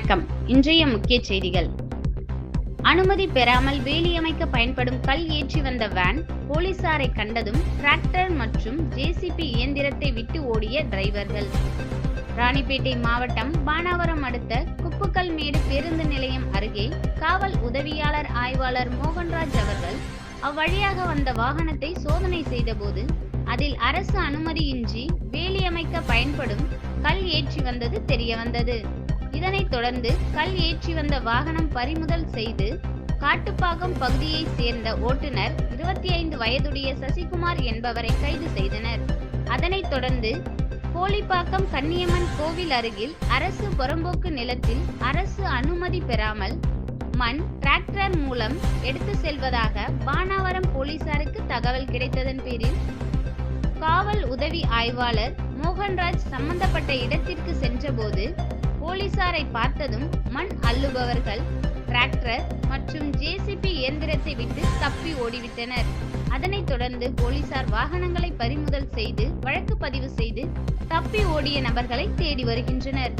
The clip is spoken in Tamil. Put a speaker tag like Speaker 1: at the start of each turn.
Speaker 1: வணக்கம். இன்றைய முக்கிய செய்திகள். அனுமதி பெறாமல் வேலியமைக்க பயன்படும் கல் ஏற்றி வந்த வேன் போலீசாரை கண்டதும் டிராக்டர் மற்றும் ஜேசிபி இயந்திரத்தை விட்டு ஓடிய டிரைவர்கள் ராணிப்பேட்டை மாவட்டம் பானாவரம் அடுத்த குப்புக்கல் மேடு பேருந்து நிலையம் அருகே காவல் உதவியாளர் ஆய்வாளர் மோகன்ராஜ் அவர்கள் அவ்வழியாக வந்த வாகனத்தை சோதனை செய்தபோது அதில் அரசு அனுமதியின்றி வேலியமைக்க பயன்படும் கல் ஏற்றி வந்தது தெரியவந்தது. வந்தது இதனைத் தொடர்ந்து கல் ஏற்றி வந்த வாகனம் பறிமுதல் செய்து காட்டுப்பாக்கம் பகுதியைச் சேர்ந்த ஓட்டுநர் இருபத்தி ஐந்து வயதுடைய சசிகுமார் என்பவரை கைது செய்தனர். அதனைத் தொடர்ந்து கோழிப்பாக்கம் கன்னியம்மன் கோவில் அருகில் அரசு புறம்போக்கு நிலத்தில் அரசு அனுமதி பெறாமல் மண் டிராக்டர் மூலம் எடுத்து செல்வதாக பானாவரம் போலீசாருக்கு தகவல் கிடைத்ததன் பேரில் காவல் உதவி ஆய்வாளர் மோகன்ராஜ் சம்பந்தப்பட்ட இடத்திற்கு சென்றபோது போலீசாரை பார்த்ததும் மண் அள்ளுபவர்கள் டிராக்டர் மற்றும் ஜேசிபி இயந்திரத்தை விட்டு தப்பி ஓடிவிட்டனர். அதனைத் தொடர்ந்து போலீசார் வாகனங்களை பறிமுதல் செய்து வழக்கு பதிவு செய்து தப்பி ஓடிய நபர்களை தேடி வருகின்றனர்.